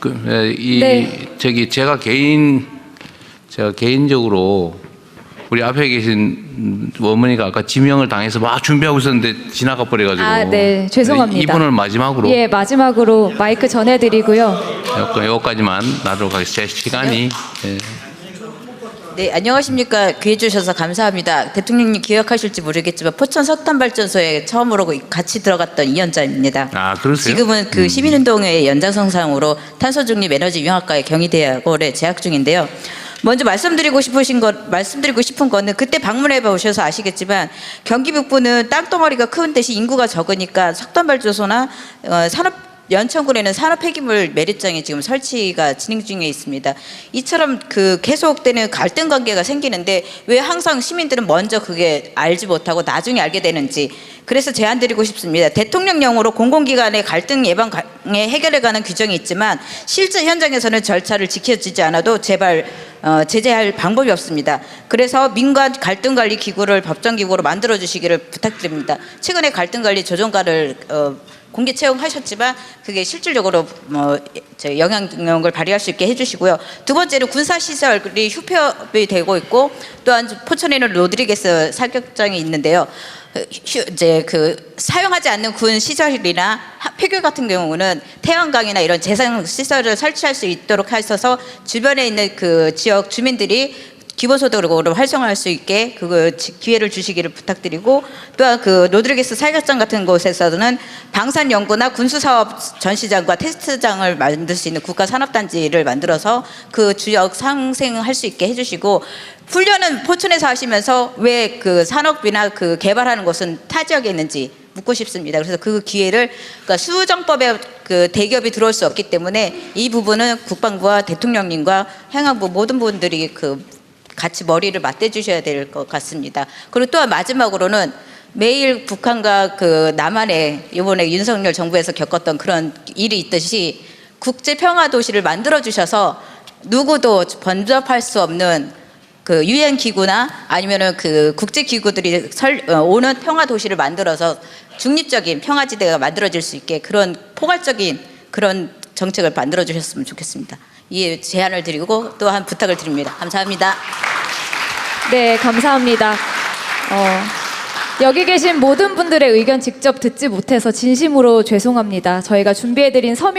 그, 예, 이 네. 저기 제가 개인 제가 개인적으로 우리 앞에 계신 어머니가 아까 지명을 당해서 막 준비하고 있었는데 지나가 버려가지고 아, 네. 죄송합니다. 이분을 마지막으로 예, 마지막으로 마이크 전해드리고요. 여기까지- 여기까지만 나도록 하겠습니다. 제 시간이 예. 네, 안녕하십니까. 귀해 주셔서 감사합니다. 대통령님 기억하실지 모르겠지만 포천 석탄발전소에 처음으로 같이 들어갔던 이연자입니다. 아 그러세요? 지금은 그 시민운동회 연장선상으로 탄소중립 에너지 융합과의 경희대학원에 재학 중인데요. 먼저 말씀드리고 싶으신 것, 말씀드리고 싶은 거는 그때 방문해 보셔서 아시겠지만 경기 북부는 땅덩어리가 큰 대신 인구가 적으니까 석탄 발전소나 어, 산업 연천군에는 산업 폐기물 매립장이 지금 설치가 진행 중에 있습니다. 이처럼 그 계속되는 갈등 관계가 생기는데 왜 항상 시민들은 먼저 그게 알지 못하고 나중에 알게 되는지 그래서 제안 드리고 싶습니다. 대통령령으로 공공기관의 갈등 예방에 해결해 가는 규정이 있지만 실제 현장에서는 절차를 지켜지지 않아도 제발 어, 제재할 방법이 없습니다. 그래서 민관 갈등 관리 기구를 법정 기구로 만들어 주시기를 부탁드립니다. 최근에 갈등 관리 조정관을 어, 공개 채용하셨지만 그게 실질적으로 뭐저 영향력을 발휘할 수 있게 해주시고요. 두 번째로 군사 시설이 휴업이 되고 있고 또한 포천에는 로드리게스 사격장이 있는데요. 어, 휴- 이제 그 사용하지 않는 군 시설이나 하- 폐교 같은 경우는 태양광이나 이런 재생 시설을 설치할 수 있도록 하셔서 주변에 있는 그 지역 주민들이 기본소득으로 활성화할 수 있게 그 지- 기회를 주시기를 부탁드리고 또한 그 로드리게스 사격장 같은 곳에서는 방산 연구나 군수 사업 전시장과 테스트장을 만들 수 있는 국가 산업단지를 만들어서 그 지역 상생할 수 있게 해주시고 훈련은 포천에서 하시면서 왜 그 산업이나 그 개발하는 곳은 타 지역에 있는지 묻고 싶습니다. 그래서 그 기회를 그러니까 수정법에 그 대기업이 들어올 수 없기 때문에 이 부분은 국방부와 대통령님과 행안부 모든 분들이 그 같이 머리를 맞대 주셔야 될 것 같습니다. 그리고 또한 마지막으로는 매일 북한과 그 남한에 이번에 윤석열 정부에서 겪었던 그런 일이 있듯이 국제 평화 도시를 만들어 주셔서 누구도 번잡할 수 없는 그 유엔 기구나 아니면은 그 국제 기구들이 설, 어, 오는 평화 도시를 만들어서 중립적인 평화 지대가 만들어질 수 있게 그런 포괄적인 그런 정책을 만들어 주셨으면 좋겠습니다. 이 제안을 드리고 또한 부탁을 드립니다. 감사합니다. 네, 감사합니다. 어, 여기 계신 모든 분들의 의견 직접 듣지 못해서 진심으로 죄송합니다. 저희가 준비해드린 서면